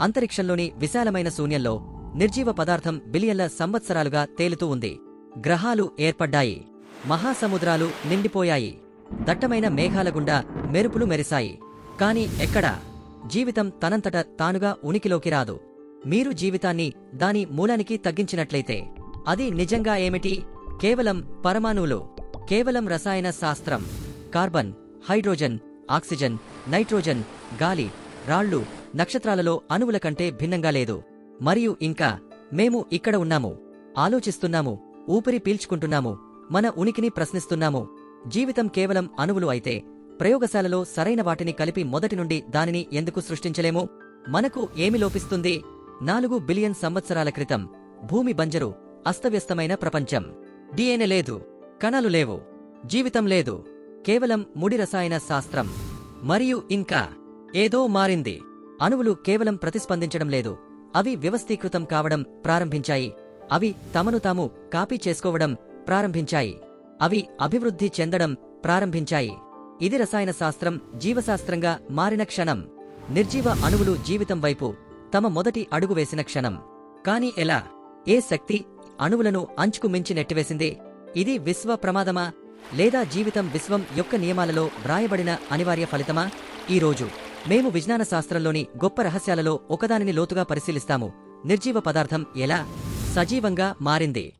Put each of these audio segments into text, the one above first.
అంతరిక్షంలోని విశాలమైన శూన్యంలో నిర్జీవ పదార్థం బిలియన్ల సంవత్సరాలుగా తేలుతూ ఉంది. గ్రహాలు ఏర్పడ్డాయి. మహాసముద్రాలు నిండిపోయాయి. దట్టమైన మేఘాల గుండా మెరుపులు మెరిశాయి. కాని ఎక్కడా? జీవితం తనంతట తానుగా ఉనికిలోకి రాదు. మీరు జీవితాన్ని దాని మూలానికి తగ్గించినట్లయితే అది నిజంగా ఏమిటి? కేవలం పరమాణువులు. కేవలం రసాయన శాస్త్రం. కార్బన్ హైడ్రోజన్ ఆక్సిజన్ నైట్రోజన్ గాలి రాళ్ళు నక్షత్రాలలో అణువుల కంటే భిన్నంగా లేదు. మరియు ఇంకా మేము ఇక్కడ ఉన్నాము. ఆలోచిస్తున్నాము. ఊపిరి పీల్చుకుంటున్నాము. మన ఉనికిని ప్రశ్నిస్తున్నాము. జీవితం కేవలం అణువులు అయితే ప్రయోగశాలలో సరైన వాటిని కలిపి మొదటి నుండి దానిని ఎందుకు సృష్టించలేము? మనకు ఏమి లోపిస్తుంది? నాలుగు బిలియన్ సంవత్సరాల క్రితం భూమి బంజరు అస్తవ్యస్తమైన ప్రపంచం. డిఎన్ఏ లేదు. కణాలు లేవు. జీవితం లేదు. కేవలం ముడి రసాయన శాస్త్రం. మరియు ఇంకా ఏదో మారింది. అణువులు కేవలం ప్రతిస్పందించడం లేదు. అవి వ్యవస్థీకృతం కావడం ప్రారంభించాయి. అవి తమను తాము కాపీ చేసుకోవడం ప్రారంభించాయి. అవి అభివృద్ధి చెందడం ప్రారంభించాయి. ఇది రసాయన శాస్త్రం జీవశాస్త్రంగా మారిన క్షణం. నిర్జీవ అణువులు జీవితం వైపు తమ మొదటి అడుగు వేసిన క్షణం. కాని ఎలా? ఏ శక్తి అణువులను అంచుకు మించి నెట్టివేసింది? ఇది విశ్వ ప్రమాదమా? లేదా జీవితం విశ్వం యొక్క నియమాలలో వ్రాయబడిన అనివార్య ఫలితమా? ఈ రోజు మేము విజ్ఞాన శాస్త్రంలోని గొప్ప రహస్యాలలో ఒకదానిని లోతుగా పరిశీలిస్తాము. నిర్జీవ పదార్థం ఎలా? సజీవంగా మారింది.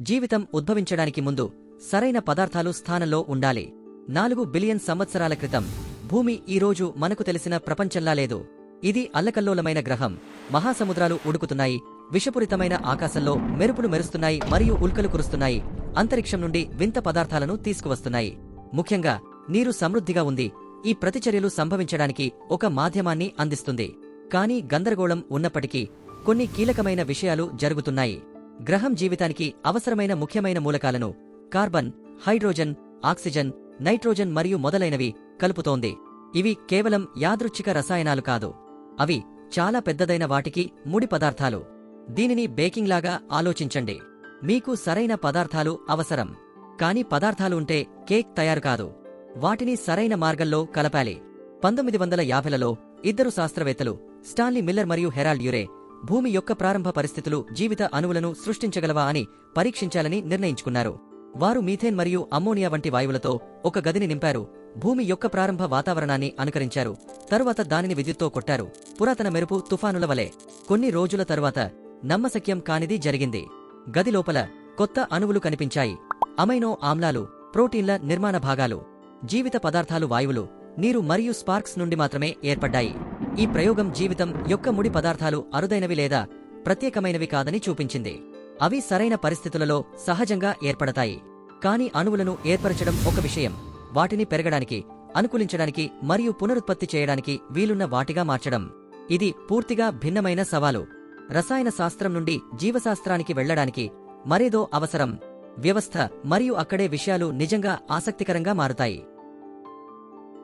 జీవితం ఉద్భవించడానికి ముందు సరైన పదార్థాలు స్థానంలో ఉండాలి. నాలుగు బిలియన్ సంవత్సరాల క్రితం భూమి ఈ రోజు మనకు తెలిసిన ప్రపంచంలా లేదు. ఇది అల్లకల్లోలమైన గ్రహం. మహాసముద్రాలు ఉడుకుతున్నాయి. విషపూరితమైన ఆకాశంలో మెరుపులు మెరుస్తున్నాయి మరియు ఉల్కలు కురుస్తున్నాయి. అంతరిక్షం నుండి వింత పదార్థాలను తీసుకువస్తున్నాయి. ముఖ్యంగా నీరు సమృద్ధిగా ఉంది. ఈ ప్రతిచర్యలు సంభవించడానికి ఒక మాధ్యమాన్ని అందిస్తుంది. కానీ గందరగోళం ఉన్నప్పటికీ కొన్ని కీలకమైన విషయాలు జరుగుతున్నాయి. గ్రహం జీవితానికి అవసరమైన ముఖ్యమైన మూలకాలను కార్బన్ హైడ్రోజన్ ఆక్సిజన్ నైట్రోజన్ మరియు మొదలైనవి కలుపుతోంది. ఇవి కేవలం యాదృచ్ఛిక రసాయనాలు కాదు. అవి చాలా పెద్దదైన వాటికి ముడి పదార్థాలు. దీనిని బేకింగ్లాగా ఆలోచించండి. మీకు సరైన పదార్థాలు అవసరం. కాని పదార్థాలు ఉంటే కేక్ తయారు కాదు. వాటిని సరైన మార్గంలో కలపాలి. పంతొమ్మిది వందల యాభైలలో ఇద్దరు శాస్త్రవేత్తలు స్టాన్లీ మిల్లర్ మరియు హెరాల్డ్ యురే భూమి యొక్క ప్రారంభ పరిస్థితులు జీవిత అణువులను సృష్టించగలవా అని పరీక్షించాలని నిర్ణయించుకున్నారు. వారు మీథేన్ మరియు అమ్మోనియా వంటి వాయువులతో ఒక గదిని నింపారు. భూమి యొక్క ప్రారంభ వాతావరణాన్ని అనుకరించారు. తరువాత దానిని విద్యుత్తో కొట్టారు. పురాతన మెరుపు తుఫానుల వలె. కొన్ని రోజుల తరువాత నమ్మశక్యం కానిది జరిగింది. గది లోపల కొత్త అణువులు కనిపించాయి. అమైనో ఆమ్లాలు ప్రోటీన్ల నిర్మాణ భాగాలు జీవిత పదార్థాలు వాయువులు నీరు మరియు స్పార్క్స్ నుండి మాత్రమే ఏర్పడ్డాయి. ఈ ప్రయోగం జీవితం యొక్క ముడి పదార్థాలు అరుదైనవి లేదా ప్రత్యేకమైనవి కాదని చూపించింది. అవి సరైన పరిస్థితులలో సహజంగా ఏర్పడతాయి. కాని అణువులను ఏర్పరచడం ఒక విషయం. వాటిని పెరగడానికి అనుకూలించడానికి మరియు పునరుత్పత్తి చేయడానికి వీలున్న వాటిగా మార్చడం. ఇది పూర్తిగా భిన్నమైన సవాలు. రసాయన శాస్త్రం నుండి జీవశాస్త్రానికి వెళ్ళడానికి మరేదో అవసరం. వ్యవస్థ మరియు అక్కడే విషయాలు నిజంగా ఆసక్తికరంగా మారుతాయి.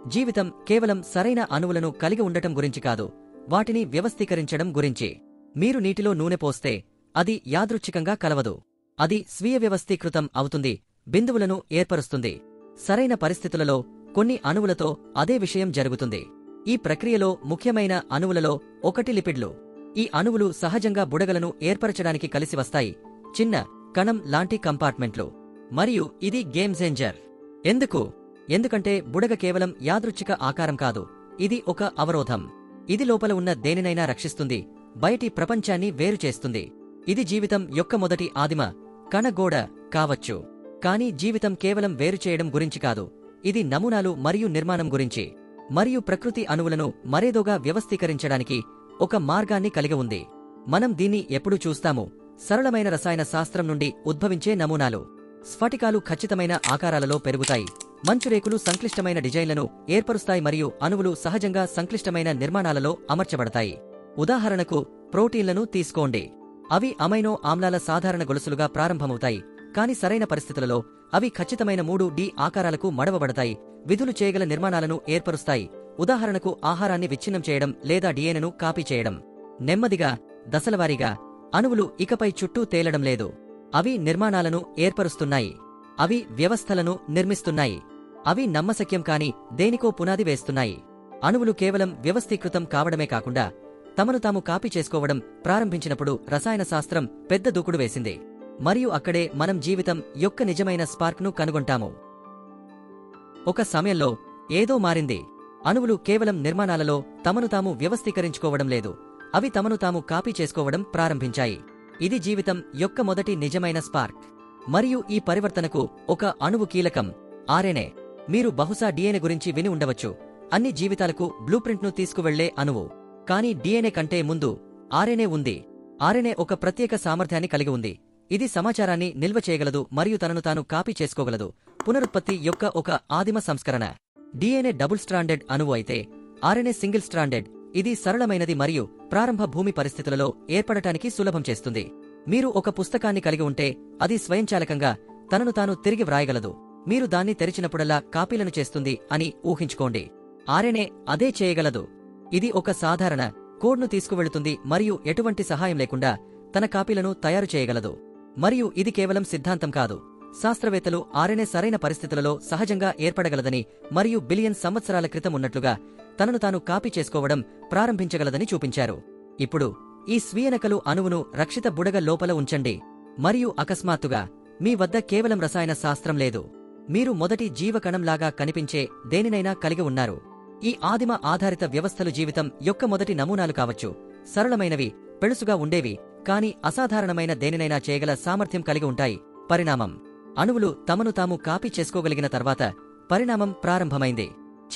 జీవితం కేవలం సరైన అణువులను కలిగి ఉండటం గురించి కాదు వాటిని వ్యవస్థీకరించడం గురించి. మీరు నీటిలో నూనె పోస్తే అది యాదృచ్ఛికంగా కలవదు. అది స్వీయ వ్యవస్థీకృతం అవుతుంది బిందువులను ఏర్పరుస్తుంది. సరైన పరిస్థితులలో కొన్ని అణువులతో అదే విషయం జరుగుతుంది. ఈ ప్రక్రియలో ముఖ్యమైన అణువులలో ఒకటి లిపిడ్లు. ఈ అణువులు సహజంగా బుడగలను ఏర్పరచడానికి కలిసి వస్తాయి. చిన్న కణం లాంటి కంపార్ట్మెంట్లు. మరియు ఇది గేమ్ చేంజర్. ఎందుకు? ఎందుకంటే బుడగ కేవలం యాదృచ్ఛిక ఆకారం కాదు. ఇది ఒక అవరోధం. ఇది లోపల ఉన్న దేనినైనా రక్షిస్తుంది. బయటి ప్రపంచాన్ని వేరు చేస్తుంది. ఇది జీవితం యొక్క మొదటి ఆదిమ కణగోడ కావచ్చు. కానీ జీవితం కేవలం వేరు చేయడం గురించి కాదు. ఇది నమూనాలు మరియు నిర్మాణం గురించి. మరియు ప్రకృతి అణువులను మరేదోగా వ్యవస్థీకరించడానికి ఒక మార్గాన్ని కలిగి ఉంది. మనం దీన్ని ఎప్పుడు చూస్తాము? సరళమైన రసాయన శాస్త్రం నుండి ఉద్భవించే నమూనాలు. స్ఫటికాలు ఖచ్చితమైన ఆకారాలలో పెరుగుతాయి. మంచురేకులు సంక్లిష్టమైన డిజైన్లను ఏర్పరుస్తాయి మరియు అణువులు సహజంగా సంక్లిష్టమైన నిర్మాణాలలో అమర్చబడతాయి. ఉదాహరణకు ప్రోటీన్లను తీసుకోండి. అవి అమైనో ఆమ్లాల సాధారణ గొలుసులుగా ప్రారంభమవుతాయి. కాని సరైన పరిస్థితులలో అవి ఖచ్చితమైన మూడు డి ఆకారాలకు మడవబడతాయి. విధులు చేయగల నిర్మాణాలను ఏర్పరుస్తాయి. ఉదాహరణకు ఆహారాన్ని విచ్ఛిన్నం చేయడం లేదా డిఎన్ఎను కాపీ చేయడం. నెమ్మదిగా దశలవారీగా అణువులు ఇకపై చుట్టూ తేలడం లేదు. అవి నిర్మాణాలను ఏర్పరుస్తున్నాయి. అవి వ్యవస్థలను నిర్మిస్తున్నాయి. అవి నమ్మశక్యం కాని దేనికో పునాది వేస్తున్నాయి. అణువులు కేవలం వ్యవస్థీకృతం కావడమే కాకుండా తమను తాము కాపీ చేసుకోవడం ప్రారంభించినప్పుడు రసాయన శాస్త్రం పెద్ద దూకుడు వేసింది. మరియు అక్కడే మనం జీవితం యొక్క నిజమైన స్పార్క్ను కనుగొంటాము. ఒక సమయంలో ఏదో మారింది. అణువులు కేవలం నిర్మాణాలలో తమను తాము వ్యవస్థీకరించుకోవడం లేదు. అవి తమను తాము కాపీ చేసుకోవడం ప్రారంభించాయి. ఇది జీవితం యొక్క మొదటి నిజమైన స్పార్క్. మరియు ఈ పరివర్తనకు ఒక అణువు కీలకం ఆర్ఎన్ఏ. మీరు బహుశా డిఎన్ఏ గురించి విని ఉండవచ్చు. అన్ని జీవితాలకు బ్లూప్రింట్ను తీసుకువెళ్ళే అణువు. కానీ డిఎన్ఏ కంటే ముందు ఆర్ఎన్ఏ ఉంది. ఆర్ఎన్ఏ ఒక ప్రత్యేక సామర్థ్యాన్ని కలిగి ఉంది. ఇది సమాచారాన్ని నిల్వ చేయగలదు మరియు తనను తాను కాపీ చేసుకోగలదు. పునరుత్పత్తి యొక్క ఒక ఆదిమ సంస్కరణ. డిఎన్ఏ డబుల్ స్ట్రాండెడ్ అణువు అయితే ఆర్ఎన్ఏ సింగిల్ స్ట్రాండెడ్. ఇది సరళమైనది మరియు ప్రారంభ భూమి పరిస్థితులలో ఏర్పడటానికి సులభం చేస్తుంది. మీరు ఒక పుస్తకాన్ని కలిగి ఉంటే అది స్వయంచాలకంగా తనను తాను తిరిగి వ్రాయగలదు. మీరు దాన్ని తెరిచినప్పుడల్లా కాపీలను చేస్తుంది అని ఊహించుకోండి. ఆర్ఎన్ఏ అదే చేయగలదు. ఇది ఒక సాధారణ కోడ్ను తీసుకువెళుతుంది మరియు ఎటువంటి సహాయం లేకుండా తన కాపీలను తయారు చేయగలదు. మరియు ఇది కేవలం సిద్ధాంతం కాదు. శాస్త్రవేత్తలు ఆర్ఎన్ఏ సరైన పరిస్థితులలో సహజంగా ఏర్పడగలదని మరియు బిలియన్ సంవత్సరాల క్రితం ఉన్నట్లుగా తనను తాను కాపీ చేసుకోవడం ప్రారంభించగలదని చూపించారు. ఇప్పుడు ఈ స్వీయనకలు అణువును రక్షిత బుడగ లోపల ఉంచండి. మరియు అకస్మాత్తుగా మీ వద్ద కేవలం రసాయన శాస్త్రం లేదు. మీరు మొదటి జీవకణంలాగా కనిపించే దేనినైనా కలిగి ఉన్నారు. ఈ ఆదిమ ఆధారిత వ్యవస్థలు జీవితం యొక్క మొదటి నమూనాలు కావచ్చు. సరళమైనవి పెళుసుగా ఉండేవి కాని అసాధారణమైన దేనినైనా చేయగల సామర్థ్యం కలిగి ఉంటాయి. పరిణామం అణువులు తమను తాము కాపీ చేసుకోగలిగిన తర్వాత పరిణామం ప్రారంభమైంది.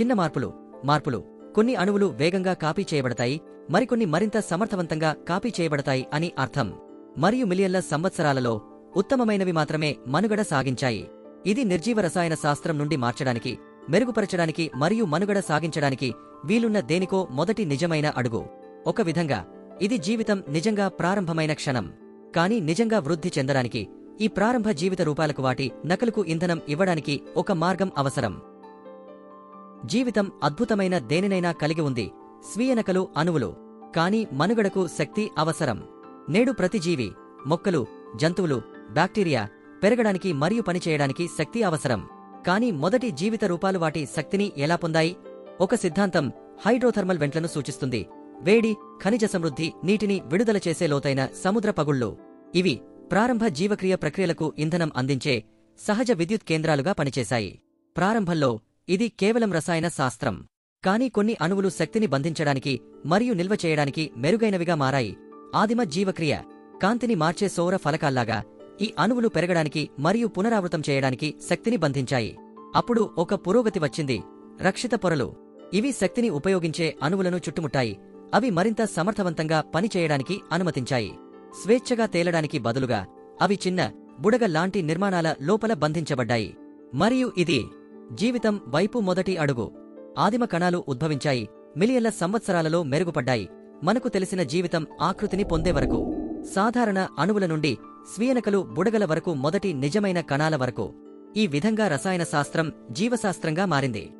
చిన్న మార్పులు మార్పులు. కొన్ని అణువులు వేగంగా కాపీ చేయబడతాయి మరికొన్ని మరింత సమర్థవంతంగా కాపీ చేయబడతాయి అని అర్థం. మరియు మిలియన్ల సంవత్సరాలలో ఉత్తమమైనవి మాత్రమే మనుగడ సాగించాయి. ఇది నిర్జీవ రసాయన శాస్త్రం నుండి మార్చడానికి మెరుగుపరచడానికి మరియు మనుగడ సాగించడానికి వీలున్న దేనికో మొదటి నిజమైన అడుగు. ఒక విధంగా ఇది జీవితం నిజంగా ప్రారంభమైన క్షణం. కానీ నిజంగా వృద్ధి చెందడానికి ఈ ప్రారంభ జీవిత రూపాలకు వాటి నకలుకు ఇంధనం ఇవ్వడానికి ఒక మార్గం అవసరం. జీవితం అద్భుతమైన దేనినైనా కలిగి ఉంది. స్వీయ నకలు అణువులు. కాని మనుగడకు శక్తి అవసరం. నేడు ప్రతి జీవి మొక్కలు జంతువులు బ్యాక్టీరియా పెరగడానికి మరియు పనిచేయడానికి శక్తి అవసరం. కాని మొదటి జీవిత రూపాలు వాటి శక్తిని ఎలా పొందాయి? ఒక సిద్ధాంతం హైడ్రోథర్మల్ వెంట్లను సూచిస్తుంది. వేడి ఖనిజ సమృద్ధి నీటిని విడుదల చేసే లోతైన సముద్ర పగుళ్ళు. ఇవి ప్రారంభ జీవక్రియ ప్రక్రియలకు ఇంధనం అందించే సహజ విద్యుత్ కేంద్రాలుగా పనిచేశాయి. ప్రారంభంలో ఇది కేవలం రసాయన శాస్త్రం. కానీ కొన్ని అణువులు శక్తిని బంధించడానికి మరియు నిల్వ చేయడానికి మెరుగైనవిగా మారాయి. ఆదిమ జీవక్రియ కాంతిని మార్చే సౌర ఫలకాల్లాగా ఈ అణువులు పెరగడానికి మరియు పునరావృతం చేయడానికి శక్తిని బంధించాయి. అప్పుడు ఒక పురోగతి వచ్చింది. రక్షిత పొరలు. ఇవి శక్తిని ఉపయోగించే అణువులను చుట్టుముట్టాయి. అవి మరింత సమర్థవంతంగా పనిచేయడానికి అనుమతించాయి. స్వేచ్ఛగా తేలడానికి బదులుగా అవి చిన్న బుడగ లాంటి నిర్మాణాల లోపల బంధించబడ్డాయి. మరియు ఇది జీవితం వైపు మొదటి అడుగు. ఆదిమ కణాలు ఉద్భవించాయి. మిలియన్ల సంవత్సరాలలో మెరుగుపడ్డాయి. మనకు తెలిసిన జీవితం ఆకృతిని పొందే వరకు. సాధారణ అణువుల నుండి స్వీయనకలు బుడగల వరకు మొదటి నిజమైన కణాల వరకు. ఈ విధంగా రసాయన శాస్త్రం జీవశాస్త్రంగా మారింది.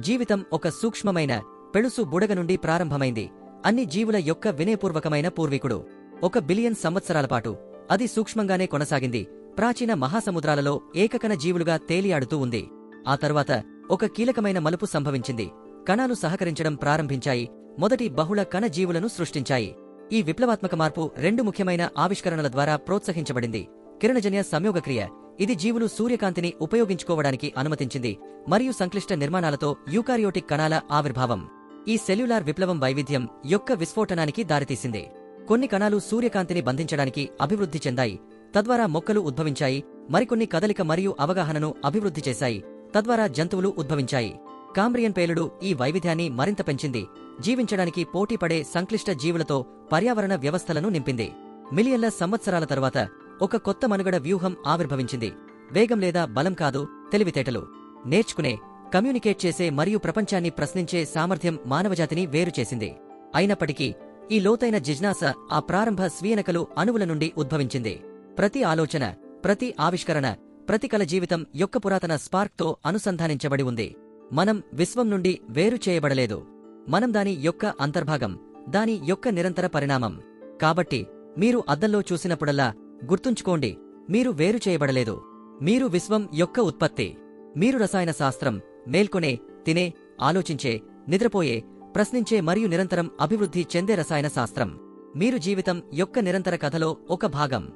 జీవితం ఒక సూక్ష్మమైన పెళుసు బుడగ నుండి ప్రారంభమైంది. అన్ని జీవుల యొక్క వినయపూర్వకమైన పూర్వీకుడు. ఒక బిలియన్ సంవత్సరాల పాటు అది సూక్ష్మంగానే కొనసాగింది. ప్రాచీన మహాసముద్రాలలో ఏకకణ జీవులుగా తేలియాడుతూ ఉంది. ఆ తర్వాత ఒక కీలకమైన మలుపు సంభవించింది. కణాలు సహకరించడం ప్రారంభించాయి. మొదటి బహుళ కణ జీవులను సృష్టించాయి. ఈ విప్లవాత్మక మార్పు రెండు ముఖ్యమైన ఆవిష్కరణల ద్వారా ప్రోత్సహించబడింది. కిరణజన్య సంయోగక్రియ. ఇది జీవులు సూర్యకాంతిని ఉపయోగించుకోవడానికి అనుమతించింది. మరియు సంక్లిష్ట నిర్మాణాలతో యూకారియోటిక్ కణాల ఆవిర్భావం. ఈ సెల్యులార్ విప్లవం వైవిధ్యం యొక్క విస్ఫోటనానికి దారితీసింది. కొన్ని కణాలు సూర్యకాంతిని బంధించడానికి అభివృద్ధి చెందాయి. తద్వారా మొక్కలు ఉద్భవించాయి. మరికొన్ని కదలిక మరియు అవగాహనను అభివృద్ధి చేశాయి. తద్వారా జంతువులు ఉద్భవించాయి. కాంబ్రియన్ పేలుడు ఈ వైవిధ్యాన్ని మరింత పెంచింది. జీవించడానికి పోటీపడే సంక్లిష్ట జీవులతో పర్యావరణ వ్యవస్థలను నింపింది. మిలియన్ల సంవత్సరాల తరువాత ఒక కొత్త మనుగడ వ్యూహం ఆవిర్భవించింది. వేగం లేదా బలం కాదు తెలివితేటలు. నేర్చుకునే కమ్యూనికేట్ చేసే మరియు ప్రపంచాన్ని ప్రశ్నించే సామర్థ్యం మానవజాతిని వేరు చేసింది. అయినప్పటికీ ఈ లోతైన జిజ్ఞాస ఆ ప్రారంభ స్వీయనకలు అణువుల నుండి ఉద్భవించింది. ప్రతి ఆలోచన ప్రతి ఆవిష్కరణ ప్రతి కల జీవితం యొక్క పురాతన స్పార్క్తో అనుసంధానించబడి ఉంది. మనం విశ్వం నుండి వేరు చేయబడలేదు. మనం దాని యొక్క అంతర్భాగం దాని యొక్క నిరంతర పరిణామం. కాబట్టి మీరు అద్దంలో చూసినప్పుడల్లా గుర్తుంచుకోండి మీరు వేరు చేయబడలేదు. మీరు విశ్వం యొక్క ఉత్పత్తి. మీరు రసాయన శాస్త్రం మేల్కొనే తినే ఆలోచించే నిద్రపోయే ప్రశ్నించే మరియు నిరంతరం అభివృద్ధి చెందే రసాయన శాస్త్రం. మీరు జీవితం యొక్క నిరంతర కథలో ఒక భాగం.